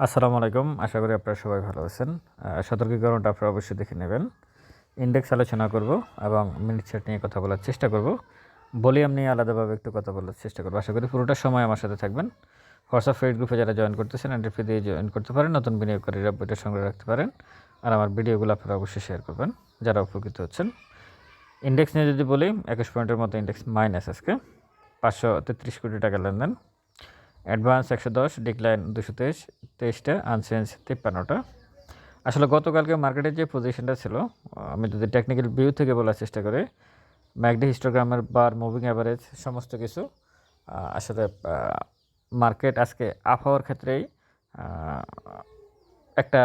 আসসালামু আলাইকুম। আশা করি আপনারা সবাই ভালো আছেন। সতর্কীকরণটা আপনারা অবশ্যই দেখে নেবেন। ইন্ডেক্স আলোচনা করব এবং মিনিট চার্ট নিয়ে কথা বলার চেষ্টা করব। ভলিউম নিয়ে আলাদাভাবে একটু কথা বলার চেষ্টা করব। আশা করি পুরোটা সময় আমার সাথে থাকবেন। হোয়াটসঅ্যাপ ফেড গ্রুপে যারা জয়েন করতেছেন এন্ট্রি দিয়ে জয়েন করতে পারেন, নতুন বিনিয়োগকারীরা বইটা সংগ্রহ রাখতে পারেন। আর আমার ভিডিওগুলো আপনারা অবশ্যই শেয়ার করবেন, যারা উপকৃত হচ্ছেন। ইন্ডেক্স নিয়ে যদি বলি, একুশ পয়েন্টের মতো ইন্ডেক্স মাইনাস আজকে। পাঁচশো তেত্রিশ কোটি টাকা লেনদেন। অ্যাডভান্স একশো দশ, ডিক্লাইন দুশো তেইশ, তেইশটা, আনচেঞ্জ তিপ্পান্নটা। আসলে গতকালকে মার্কেটের যে পজিশনটা ছিল আমি যদি টেকনিক্যাল ভিউ থেকে বলার চেষ্টা করি ম্যাকডি হিস্টোগ্রামের বার মুভিং অ্যাভারেজ সমস্ত কিছু আসলে মার্কেট আজকে আপ হওয়ার ক্ষেত্রেই একটা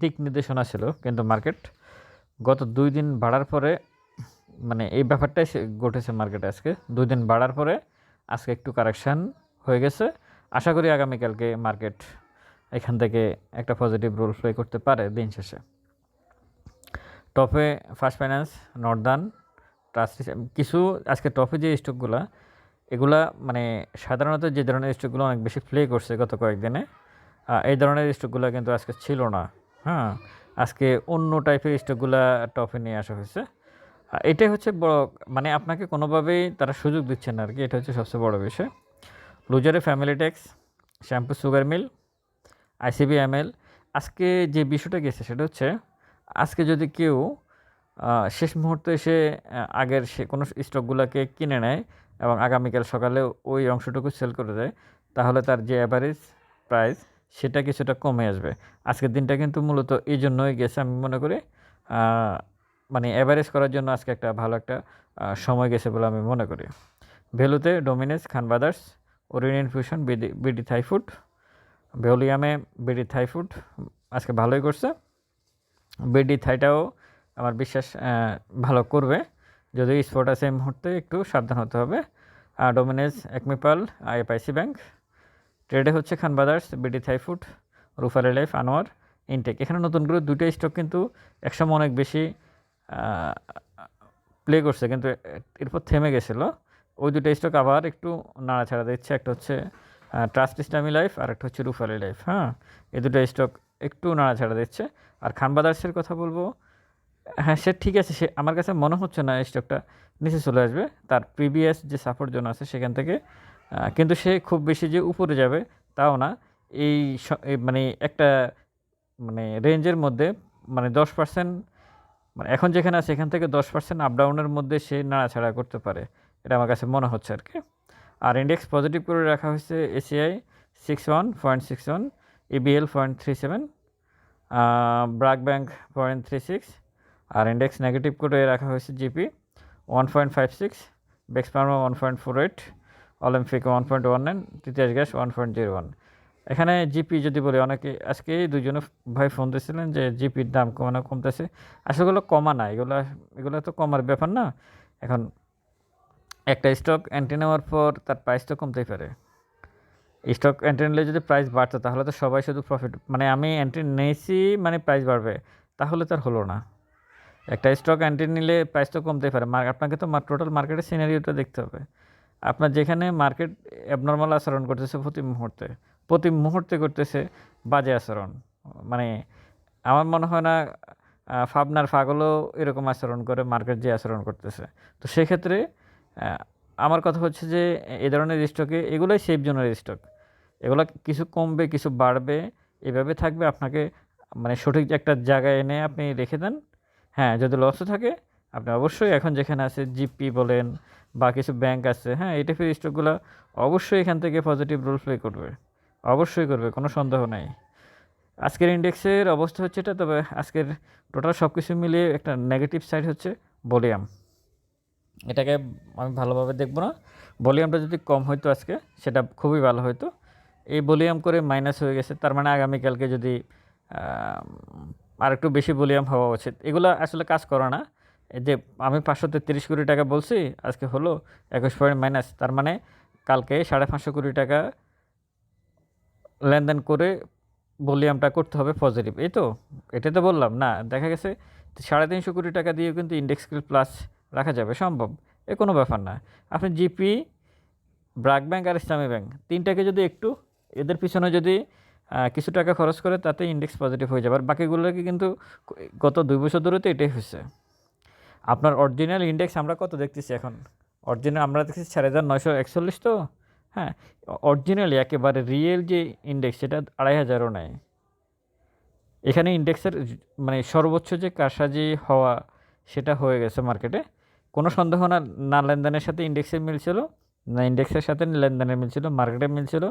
দিক নির্দেশনা ছিল কিন্তু মার্কেট গত দুই দিন বাড়ার পরে মানে এই ব্যাপারটাই ঘটেছে মার্কেটে আজকে। দুই দিন বাড়ার পরে আজকে একটু কারেকশান হয়ে গেছে। আশা করি আগামীকালকে মার্কেট এখান থেকে একটা পজিটিভ রোল প্লে করতে পারে দিন শেষে। টপে ফার্স্ট ফাইন্যান্স নর্দার্ন ট্রাস্ট, কিছু আজকে টপে যে স্টকগুলা, এগুলা মানে সাধারণত যে ধরনের স্টকগুলো অনেক বেশি প্লে করছে গত কয়েকদিনে এই ধরনের স্টকগুলো কিন্তু আজকে ছিল না। হ্যাঁ আজকে অন্য টাইপের স্টকগুলা টপে নিয়ে আসা হয়েছে। এটাই হচ্ছে বড় মানে আপনাকে কোনোভাবেই তারা সুযোগ দিচ্ছে না আর কি, এটা হচ্ছে সবচেয়ে বড় বিষয়। লুজারে family tax shampoo sugar mill, ICB ML. আজকে যে বিষয়টা গেছে সেটা হচ্ছে, আজকে যদি কেউ শেষ মুহূর্তে এসে আগের সে কোনো স্টকগুলোকে কিনে নেয় এবং আগামীকাল সকালে ওই অংশটুকু সেল করে দেয়, তাহলে তার যে অ্যাভারেজ প্রাইস সেটা কিছুটা কমে আসবে। আজকের দিনটা কিন্তু মূলত এই জন্যই গেছে আমি মনে করি মানে অ্যাভারেজ করার জন্য আজকে একটা ভালো একটা সময় গেছে বলে আমি মনে করি। ভেলুতে ডোমিনেস Khan brothers orient fusion BD BD Thai food ভেলিয়ামে BD Thai food আজকে ভালোই করছে। বিডি থাইটাও আমার বিশ্বাস ভালো করবে। যদি স্পট আছে এই মুহূর্তে, একটু সাবধান হতে হবে। আর ডোমিনেজ একমিপাল আইএফআইসি ব্যাংক ট্রেডে হচ্ছে Khan brothers BD Thai food রুফারি life Anwar intact এখানে নতুন করে দুটো স্টক কিন্তু একসময় অনেক বেশি প্লে করছে, কিন্তু এরপর থেমে গেছিল। ওই দুটো স্টক আবার একটু নাড়াছাড়া দিচ্ছে। একটা হচ্ছে ট্রাস্ট ইসলামী লাইফ আর একটা হচ্ছে রুফালি লাইফ হ্যাঁ? এই দুটো স্টক একটু নাড়াছাড়া দিচ্ছে। আর খান ব্রাদার্সের কথা বলব হ্যাঁ সে ঠিক আছে, সে আমার কাছে মনে হচ্ছে না স্টকটা নিচে চলে আসবে। তার প্রিভিয়াস যে সাপোর্ট জোন আছে সেখান থেকে কিন্তু সে খুব বেশি যে উপরে যাবে তাও না। এই মানে একটা মানে রেঞ্জের মধ্যে মানে দশ পার্সেন্ট মানে এখন যেখানে আছে এখান থেকে দশ পার্সেন্ট আপ ডাউনের মধ্যে সে নাড়াছাড়া করতে পারে। এটা আমার কাছে মনে হচ্ছে আর কি আর ইন্ডেক্স পজিটিভ করে রাখা হয়েছে ACI six one point six one EBL point three seven BRAC bank point three six আর ইন্ডেক্স নেগেটিভ করে রাখা হয়েছে GP one point five six Bexpharma one point four eight Olympic one point one nine তৃতীয় gas one point zero one এখানে GP যদি বলি, অনেকে আজকে দুজনে ভাই ফোন দিয়েছিলেন যে জিপির দাম কমানো কমতেছে। আসলে এগুলো কমা না, এগুলো এগুলো তো কমার ব্যাপার না। এখন একটা স্টক এন্ট্রি নেওয়ার পর তার প্রাইস তো কমতেই পারে। স্টক এন্ট্রি নিলে যদি প্রাইস বাড়তো, তাহলে তো সবাই শুধু প্রফিট মানে আমি এন্ট্রি নিয়েছি মানে প্রাইস বাড়বে, তাহলে তার হলো না। একটা স্টক এন্ট্রি নিলে প্রাইস তো কমতেই পারে। মার- আপনাকে তো টোটাল মার্কেটের সিনারিওটা দেখতে হবে। আপনার যেখানে মার্কেট অ্যাবনর্মাল আচরণ করতেছে প্রতি মুহূর্তে প্রতি মুহূর্তে করতেছে বাজে আচরণ। মানে আমার মনে হয় না ফাবনার ফাগলও এরকম আচরণ করে মার্কেট যে আচরণ করতেছে। তো সেক্ষেত্রে আমার কথা হচ্ছে যে এ ধরনের স্টকে এগুলোই সেফ জোনের স্টক এগুলো কিছু কমবে, কিছু বাড়বে, এভাবে থাকবে। আপনাকে মানে সঠিক একটা জায়গায় এনে আপনি রেখে দেন। হ্যাঁ যদি লসও থাকে, আপনি অবশ্যই এখন যেখানে আছে জিপি বলেন বা কিছু ব্যাংক আছে হ্যাঁ এই টাইপের স্টকগুলো অবশ্যই এখান থেকে পজিটিভ রোল প্লে করবে। অবশ্যই করবে, কোনো সন্দেহ নাই। আজকের ইন্ডেক্সের অবস্থা হচ্ছে এটা, তবে আজকের টোটাল সব কিছু মিলিয়ে একটা নেগেটিভ সাইড হচ্ছে ভলিউম এটাকে আমি ভালোভাবে দেখব না। ভলিউমটা যদি কম হইতো আজকে, সেটা খুবই ভালো হতো এই ভলিউম করে মাইনাস হয়ে গেছে, তার মানে আগামীকালকে যদি আর একটু বেশি ভলিউম হওয়া উচিত। এগুলো আসলে কাজ করে না। এই যে আমি পাঁচশো তেত্রিশ কোটি টাকা বলছি, আজকে হলো একুশ পয়েন্ট মাইনাস তার মানে কালকে সাড়ে পাঁচশো কোটি টাকা লেনদেন করে ভলিউমটা করতে হবে পজিটিভ এই তো? এটা তো বললাম, না, দেখা গেছে সাড়ে তিনশো কোটি টাকা দিয়েও কিন্তু ইন্ডেক্স প্লাস রাখা যাবে, সম্ভব। এ কোনো ব্যাপার না। আপনি জিপি ব্রাক ব্যাংক আর ইসলামী ব্যাংক, তিনটাকে যদি একটু এদের পিছনে যদি কিছু টাকা খরচ করে, তাতে ইন্ডেক্স পজিটিভ হয়ে যাবে। আর বাকিগুলোকে কিন্তু গত দুই বছর ধরে তো এটাই হয়েছে। আপনার অরিজিনাল ইন্ডেক্স আমরা কত দেখতেছি এখন? অরিজিনাল আমরা দেখছি চার হাজার নয়শো একচল্লিশ তো? হ্যাঁ অরিজিনালি একেবারে রিয়েল যে ইন্ডেক্স সেটা আড়াই হাজারও নেয় এখানে ইন্ডেক্সের মানে সর্বোচ্চ যে কারসাজি হওয়া, সেটা হয়ে গেছে মার্কেটে কোনো সন্দেহ না না লেনদেনের সাথে ইন্ডেক্সের মিল ছিল না ইন্ডেক্সের সাথে লেনদেনের মিল ছিল মার্কেটে মিল ছিল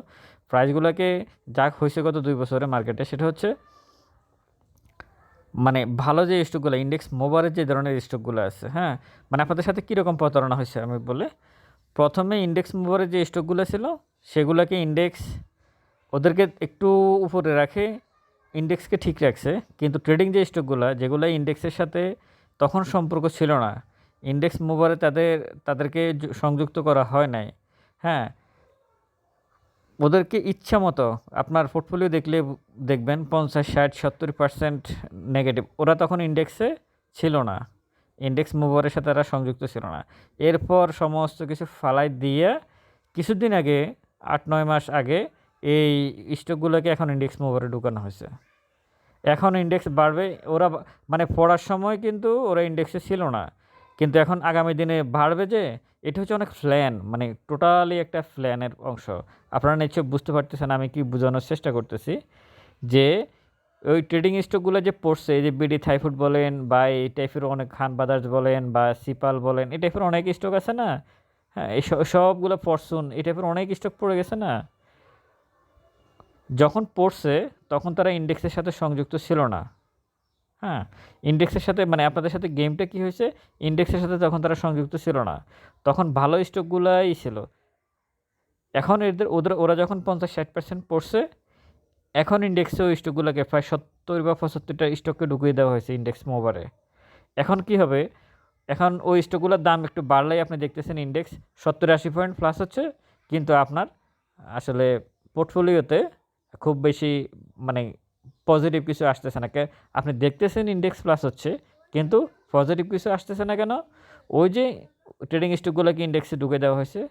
প্রাইসগুলোকে যা হয়েছে গত দুই বছরে মার্কেটে সেটা হচ্ছে মানে ভালো যে স্টকগুলো ইন্ডেক্স মোবারের যে ধরনের স্টকগুলো আছে হ্যাঁ? মানে আপনাদের সাথে কীরকম প্রতারণা হয়েছে আমি বলে, প্রথমে ইন্ডেক্স মোবারের যে স্টকগুলো ছিল, সেগুলোকে ইন্ডেক্স ওদেরকে একটু উপরে রাখে ইন্ডেক্সকে ঠিক রাখছে। কিন্তু ট্রেডিং যে স্টকগুলো যেগুলো ইন্ডেক্সের সাথে তখন সম্পর্ক ছিল না ইন্ডেক্স মোবারে তাদের, তাদেরকে সংযুক্ত করা হয় নাই। হ্যাঁ ওদেরকে ইচ্ছা মতো আপনার পোর্টফোলিও দেখলে দেখবেন পঞ্চাশ, ষাট, সত্তর পার্সেন্ট নেগেটিভ ওরা তখন ইন্ডেক্সে ছিল না। ইন্ডেক্স মুভারের সাথে তারা সংযুক্ত ছিল না। এরপর সমস্ত কিছু ফালাই দিয়ে কিছুদিন আগে, আট, নয় মাস আগে এই স্টকগুলোকে এখন ইন্ডেক্স মুভারে ঢুকানো হয়েছে। এখন ইন্ডেক্স বাড়বে। ওরা মানে পড়ার সময় কিন্তু ওরা ইন্ডেক্সে ছিল না। কিন্তু এখন আগামী দিনে বাড়বে যে, এটা হচ্ছে অনেক প্ল্যান মানে টোটালি একটা প্ল্যানের অংশ। আপনারা নিশ্চয় বুঝতে পারতেছেন, আমি কি বোঝানোর চেষ্টা করতেছি যে, ওই ট্রেডিং স্টকগুলো যে পড়ছে, এই যে বিডি থাইফুড বলেন বা এই টাইপের অনেক খান বাদার্স বলেন বা সিপাল বলেন, এই টাইপের অনেক স্টক আছে না? হ্যাঁ এই সবগুলো ফরচুন এই টাইপের অনেক স্টক পড়ে গেছে না? যখন পড়ছে, তখন তারা ইন্ডেক্সের সাথে সংযুক্ত ছিল না। হ্যাঁ ইন্ডেক্সের সাথে মানে আপনাদের সাথে গেমটা কি হয়েছে? ইন্ডেক্সের সাথে তখন তারা সংযুক্ত ছিল না, তখন ভালো স্টকগুলাই ছিল। এখন এদের, ওদের, ওরা যখন পঞ্চাশ ষাট পার্সেন্ট পড়ছে, এখন ইন্ডেক্সে ওই স্টকগুলোকে প্রায় সত্তর বা পঁচাত্তরটা স্টককে ঢুকিয়ে দেওয়া হয়েছে ইন্ডেক্স মোবারে এখন কি হবে? এখন ওই স্টকগুলোর দাম একটু বাড়লেই আপনি দেখতেছেন ইন্ডেক্স সত্তর আশি পয়েন্ট প্লাস হচ্ছে, কিন্তু আপনার আসলে পোর্টফোলিওতে খুব বেশি মানে পজিটিভ কিছু আসতেছে না আপনি দেখতেছেন ইন্ডেক্স প্লাস হচ্ছে, কিন্তু পজিটিভ কিছু আসতেছে না কেন? ওই যে ট্রেডিং স্টকগুলোকে ইন্ডেক্সে ঢুকে দেওয়া হয়েছে।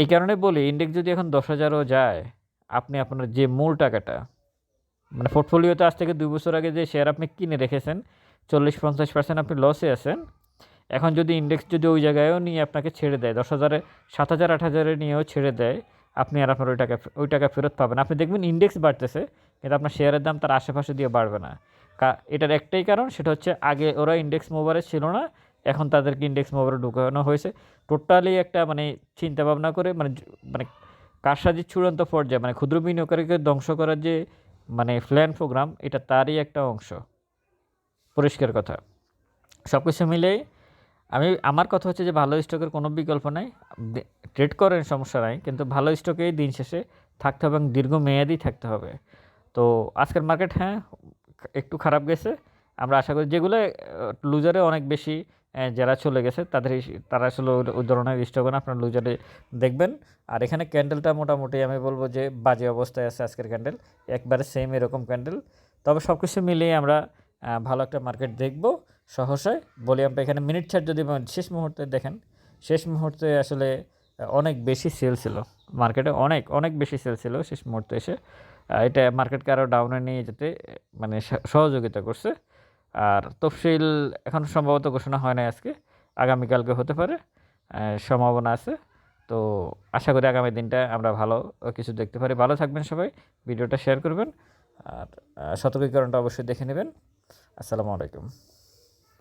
এই কারণে বলি ইন্ডেক্স যদি এখন দশ হাজারও যায়, আপনি আপনার যে মূল টাকাটা মানে পোর্টফোলিওতে আজ থেকে দুই বছর আগে যে শেয়ার আপনি কিনে রেখেছেন, চল্লিশ পঞ্চাশ পার্সেন্ট আপনি লসে আছেন। এখন যদি ইন্ডেক্স যদি ওই জায়গায়ও নিয়ে আপনাকে ছেড়ে দেয়, দশ হাজারে, সাত হাজার, আট হাজারে নিয়েও ছেড়ে দেয়, আপনি আর আপনার ওই টাকা ওই টাকা ফেরত পাবেন। আপনি দেখবেন ইন্ডেক্স বাড়তেছে কিন্তু আপনার শেয়ারের দাম তার আশেপাশে দিয়ে বাড়বে না। এটার একটাই কারণ, সেটা হচ্ছে আগে ওরা ইন্ডেক্স মোবারে ছিল না, এখন তাদেরকে ইন্ডেক্স মোবারে ঢুকানো হয়েছে। টোটালি একটা মানে চিন্তা ভাবনা করে মানে মানে কারসাজির চূড়ান্ত পর্যায়ে মানে ক্ষুদ্র বিনিয়োগকারীকে ধ্বংস করার যে মানে প্ল্যান প্রোগ্রাম এটা তারই একটা অংশ। পরিষ্কার কথা। সব কিছু মিলে আমি, আমার কথা হচ্ছে যে ভালো স্টকের কোনো বিকল্প নাই। ট্রেড করেন সমস্যা নাই, কিন্তু ভালো স্টকেই দিন শেষে থাকতে হবে এবং দীর্ঘমেয়াদী থাকতে হবে। তো আজকের মার্কেট হ্যাঁ একটু খারাপ গেছে। আমরা আশা করি যেগুলো লুজারে অনেক বেশি যারা চলে গেছে, তাদের তারা আসলে ওই- ধরনের স্টক না আপনার লুজারে দেখবেন। আর এখানে ক্যান্ডেলটা মোটামুটি আমি বলব যে বাজে অবস্থায় আছে আজকের ক্যান্ডেল একবারে সেম এরকম ক্যান্ডেল তবে সব কিছু মিলিয়ে আমরা ভালো একটা মার্কেট দেখব সহসায় বলি আমরা এখানে মিনিট ছাড় যদি শেষ মুহূর্তে দেখেন, শেষ মুহূর্তে আসলে অনেক বেশি সেল ছিল। মার্কেটে অনেক অনেক বেশি সেল ছিল শেষ মুহূর্তে এসে। এটা মার্কেটকে আরও ডাউনে নিয়ে যেতে মানে সহ- সহযোগিতা করছে। আর তফসিল এখন সম্ভবত ঘোষণা হয় না আজকে, আগামীকালকে হতে পারে সম্ভাবনা আছে। তো আশা করি আগামী দিনটা আমরা ভালো কিছু দেখতে পারি। ভালো থাকবেন সবাই, ভিডিওটা শেয়ার করবেন, আর সতর্কীকরণটা অবশ্যই দেখে নেবেন। আসসালামু আলাইকুম।